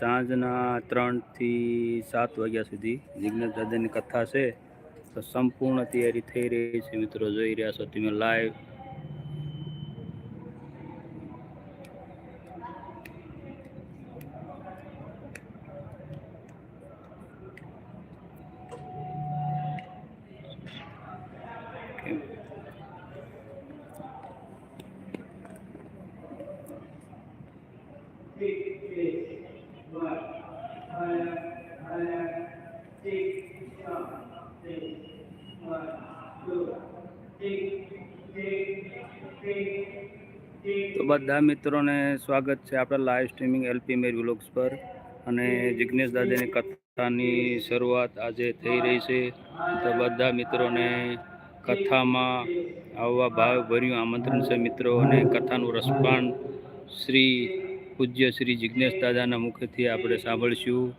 સાંજના ત્રણથી સાત વાગ્યા સુધી જિજ્ઞાસ દાદાની કથા છે. તો સંપૂર્ણ તૈયારી થઈ રહી છે મિત્રો. જોઈ રહ્યા છો તમે લાઈવ તો બધા મિત્રોને સ્વાગત છે આપણા live streaming LP Mer vlogs પર. અને જિજ્ઞેશ દાદાની કથાની શરૂઆત આજે થઈ રહી છે. તો બધા મિત્રોને કથામાં આવવા ભાવભર્યું આમંત્રણ છે મિત્રો. અને કથાનું રસપાન શ્રી પૂજ્ય શ્રી જિજ્ઞેશ દાદાના મુખેથી આપણે સાંભળશું.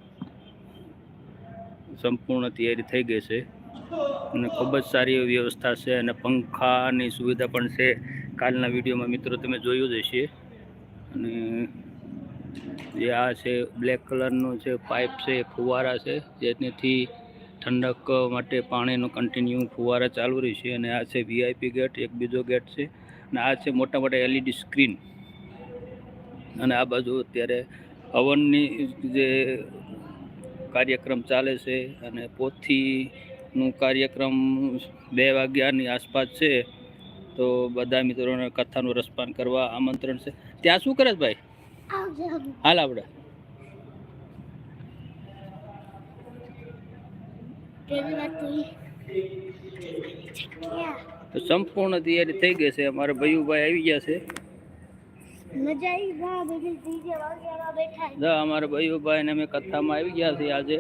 સંપૂર્ણ તૈયારી થઈ ગઈ છે. અને ખૂબ જ સારી એવી વ્યવસ્થા છે અને પંખાની સુવિધા પણ છે. કાલના વિડીયોમાં મિત્રો તમે જોયું જ હશે. અને જે આ છે, બ્લેક કલરનો છે પાઇપ છે ફુવારા છે. જેનાથી ઠંડક માટે પાણીનો કન્ટિન્યુ ફુવારા ચાલુ રહી છે અને આ છે વીઆઈપી ગેટ એક બીજો ગેટ છે. અને આ છે મોટા મોટા એલઈડી સ્ક્રીન. અને આ બાજુ અત્યારે હવનની જે કાર્યક્રમ ચાલે છે અને પોથીનું કાર્યક્રમ બે વાગ્યાની આસપાસ છે. તો બધા મિત્રોને કથાનું રસપાન કરવા આમંત્રણ છે. ત્યાં શું કરે છે ભાઈ? હાલ આપણે તો સંપૂર્ણ તૈયારી થઈ ગઈ છે. અમારા ભૈયુભાઈ આવી ગયા છે. અમારા ભૈયુભાઈ ને અમે કથામાં આવી ગયા છીએ આજે.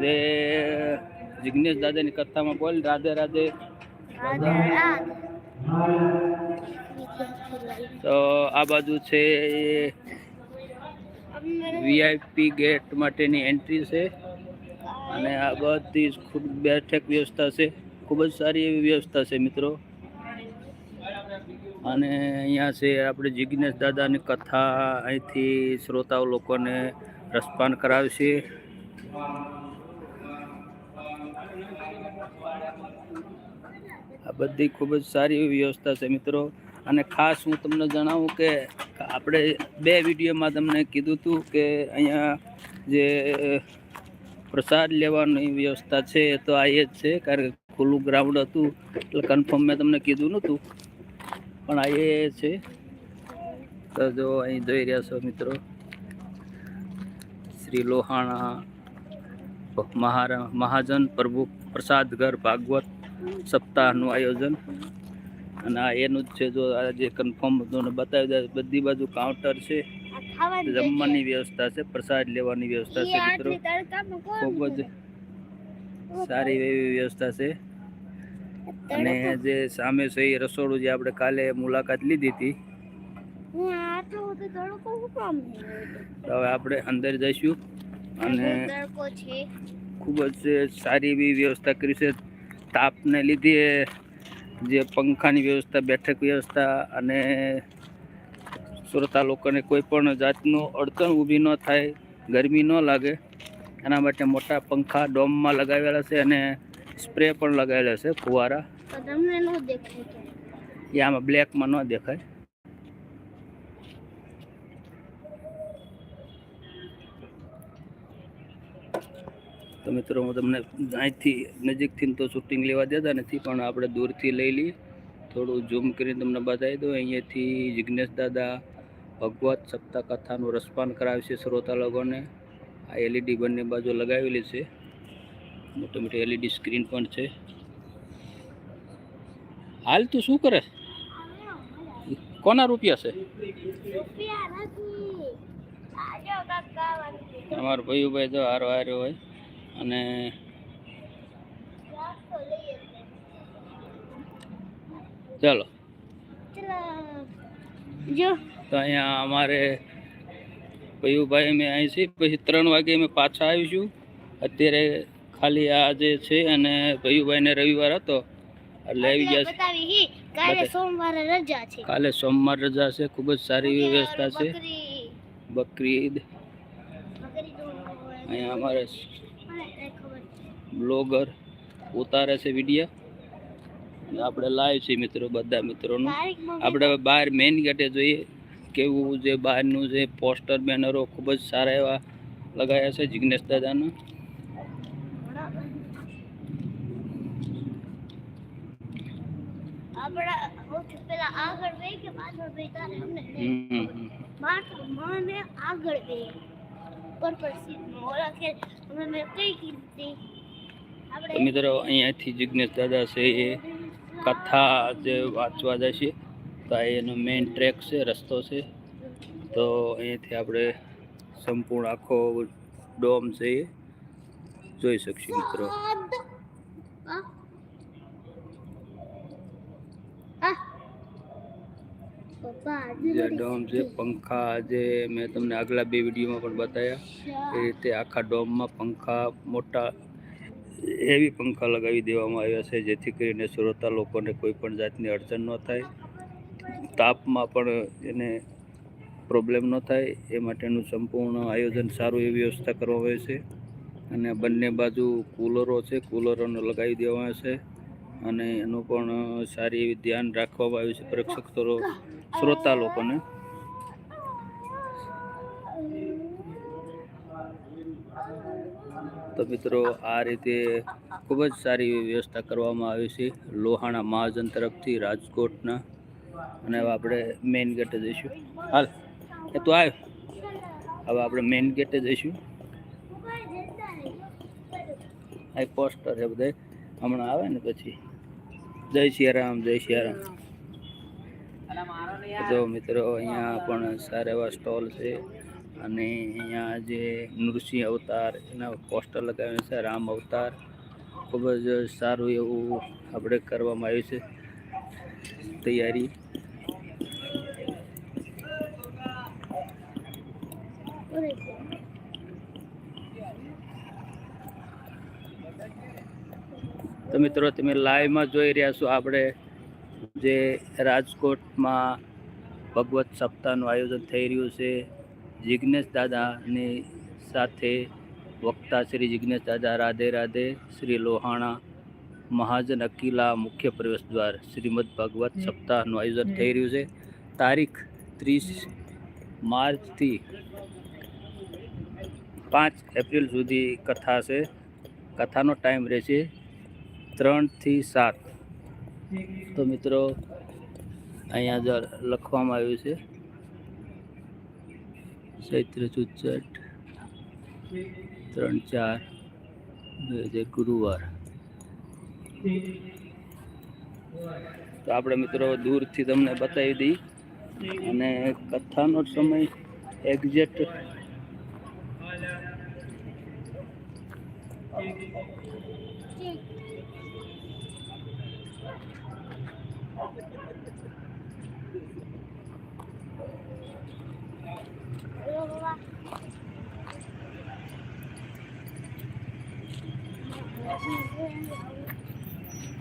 જે જિજ્ઞેશ દાદાની કથામાં બોલ, રાધે રાધે. તો આ બાજુ છે વીઆઈપી ગેટ માટેની એન્ટ્રી છે. અને આ બધી ખૂબ બેઠક વ્યવસ્થા છે. ખૂબ જ સારી એવી વ્યવસ્થા છે મિત્રો. અને અહીંયા છે આપણે જિજ્ઞેશ દાદાની કથા અહીંથી શ્રોતાઓ લોકોને રસપાન કરાવશે. બધી ખૂબ જ સારી એવી વ્યવસ્થા છે મિત્રો. અને ખાસ હું તમને જણાવું કે આપણે બે વિડીયોમાં તમને કીધું હતું કે અહીંયા જે પ્રસાદ લેવાની વ્યવસ્થા છે એ તો આ જ છે, કારણ કે ખુલ્લું ગ્રાઉન્ડ હતું. એટલે કન્ફર્મ મેં તમને કીધું નહોતું. પણ આ એ છે. તો જો અહીં જોઈ રહ્યા છો મિત્રો. શ્રી લોહાણા મહારા, મહાજન પ્રભુ પ્રસાદ ઘર ભાગવત સપ્તાહનું આયોજન. અને આ એનું જ છે જો આ જે કન્ફર્મ તમને બતાવી દે બધી બાજુ કાઉન્ટર છે. જમવાની વ્યવસ્થા છે પ્રસાદ લેવાની વ્યવસ્થા છે મિત્રો. ખૂબ જ સારી એવી વ્યવસ્થા છે. અને જે સામે છે એ રસોડું જે આપણે કાલે મુલાકાત લીધી હતી. તો હવે આપણે અંદર જઈશું. અને ખૂબ જ સારી એવી વ્યવસ્થા કરી છે. તાપને લીધે જે પંખાની વ્યવસ્થા બેઠક વ્યવસ્થા અને સુરતા લોકોને કોઈ પણ જાતનું અડચણ ઊભી ન થાય ગરમી ન લાગે. એના માટે મોટા પંખા ડોમમાં લગાવેલા છે અને સ્પ્રે પણ લગાવેલા છે ફુવારા. એ આમાં બ્લેકમાં ન દેખાય. તો મિત્રો હું તમને અહીંથી નજીકથી તો શૂટિંગ લેવા દેતા નથી પણ આપણે દૂરથી લઈ લઈએ. થોડું ઝૂમ કરીને તમને બતાવી દઉં. અહીંયાથી જિજ્ઞેશ દાદા ભગવત સપ્તાહ કથાનું રસપાન કરાવશે શ્રોતા લોકોને. આ એલઈડી બંને બાજુ લગાવેલી છે. મોટી મોટી એલઈડી સ્ક્રીન પણ છે. હાલ તું શું કરે? કોના રૂપિયા છે? તમારો ભાઈ ભાઈભાઈ તો હારો હાર્યો હોય. અને ચાલો. તો અહીંયા અમારે ભાઈભાઈ અમે અહીં છીએ. પછી ત્રણ વાગે અમે પાછા આવીશું. અત્યારે ખાલી આ જે છે અને ભાઈભાઈને રવિવાર હતો એટલે આવી ગયા છે. કાલે સોમવારે રજા છે. ખૂબ જ સારી વ્યવસ્થા છે. બકરી. ઈદ. અહીંયા અમારે. બ્લોગર ઉતારે છે વીડિયો આપણે લાઈવ છે મિત્રો બધા મિત્રોનું તારીખમાં આપણે હવે બહાર મેઇન ગેટે જોઈએ કેવું જે બહારનું જે પોસ્ટર બેનરો ખૂબ જ સારા એવા લગાવ્યા છે જિગ્નેશ દાદાના આપણા સૌથી પહેલા આગળ બે કે પાછળ બે તારે અમને હમ, હમ, હમ. માત્ર મને આગળ બે પર્પલ સીટમાં ઓલા કે અમે મેં કઈ કીધી મિત્રો, અહીંયાથી જિગ્નેશ દાદા છે એ કથા જે વાંચવા જશે તો આ એનો મેઇન ટ્રેક છે, રસ્તો છે. તો અહીંયાથી આપણે સંપૂર્ણ આખો ડોમ છે એ જોઈ શકશું મિત્રો. ડોમ છે, પંખા જે મેં તમને આગલા બે વિડીયોમાં પણ બતાવ્યા એ રીતે આખા ડોમમાં પંખા, મોટા એવી પંખા લગાવી દેવામાં આવ્યા છે, જેથી કરીને સુરતા લોકોને કોઈ પણ જાતની અડચણ ન થાય. તાપમાં પણ એને પ્રોબ્લેમ ન થાય. એ માટેનું સંપૂર્ણ આયોજન સારું એવી વ્યવસ્થા કરવામાં આવે છે. અને બંને બાજુ કૂલરો છે, કૂલરોને લગાવી દેવામાં આવે છે. અને એનું પણ સારી એવી ધ્યાન રાખવામાં આવ્યું છે, પ્રેક્ષક શ્રોતા લોકોને. તો મિત્રો આ રીતે ખૂબ જ સારી એવી વ્યવસ્થા કરવામાં આવી છે લોહાણા મહાજન તરફથી રાજકોટના. અને હવે આપણે મેઇન ગેટે જઈશું. હાલ. એ તો આવ હવે આપણે મેઇન ગેટે જઈશું. આ પોસ્ટર છે બધા હમણાં આવે ને પછી. જય સિયારામ જય સિયારામ જો મિત્રો અહીંયા પણ સારા એવા સ્ટોલ છે. અને અહીંયા જે નૃસિંહ અવતાર, એના પોસ્ટર લગાવ્યા છે, રામ અવતાર. ખૂબ જ સારું એવું આપણે કરવામાં આવ્યું છે તૈયારી. તો મિત્રો, તમે લાઈવમાં જોઈ રહ્યા છો આપણે જે રાજકોટમાં ભગવત સપ્તાહનું આયોજન થઈ રહ્યું છે. જિજ્ઞેશ દાદાની સાથે વક્તા શ્રી જિજ્ઞેશ દાદા રાધે રાધે શ્રી લોહાણા મહાજન અકીલા મુખ્ય પ્રવેશ દ્વાર શ્રીમદ ભગવત સપ્તાહનું આયોજન થઈ રહ્યું છે. તારીખ ત્રીસ માર્ચથી પાંચ એપ્રિલ સુધી કથા છે. કથાનો ટાઈમ રહેશે ત્રણથી સાત. તો મિત્રો અહીંયા જ લખવામાં આવ્યું છે. ચૈત્ર ચુચટ ત્રણ ચાર, બે હજાર ગુરુવાર. તો આપણે મિત્રો દૂરથી તમને બતાવી દઈ અને કથાનો સમય એક્ઝેક્ટ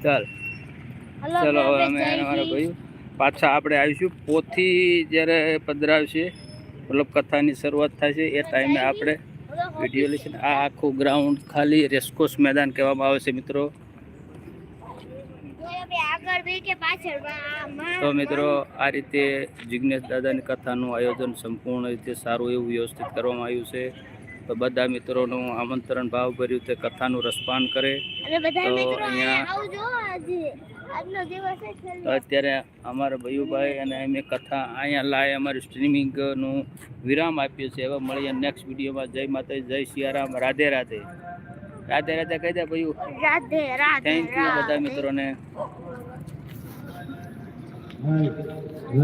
ચાલ. ચલો હવે અમે અમારે કહ્યું પાછા આપણે આવીશું. પોથી જ્યારે પધરાવશે મતલબ કથાની શરૂઆત થાય છે એ ટાઈમે આપણે વીડિયો લઈશું. આ આખું ગ્રાઉન્ડ ખાલી રેસકોસ મેદાન કહેવામાં આવે છે મિત્રો. તો મિત્રો આ રીતે જિજ્ઞેશ દાદાની કથાનું આયોજન સંપૂર્ણ રીતે સારું એવું વ્યવસ્થિત કરવામાં આવ્યું છે. તો બધા મિત્રોનું આમંત્રણ ભાવભર્યું તે કથાનું રસપાન કરે. તો અહીંયા- અહીંયા આવજો આજે. આજનો દિવસ છે. તો છેલ્લો અત્યારે અમારા ભયુભાઈ અને અમે કથા અહીંયા લાય અમારી સ્ટ્રીમિંગનું વિરામ આપ્યું છે. હવે મળીએ નેક્સ્ટ વિડીયોમાં. જય માતા જય સિયારામ. રાધે રાધે. રાધે રાધે કહી દે ભયું. રાધે રાધે થેન્ક યુ બધા. મિત્રોને.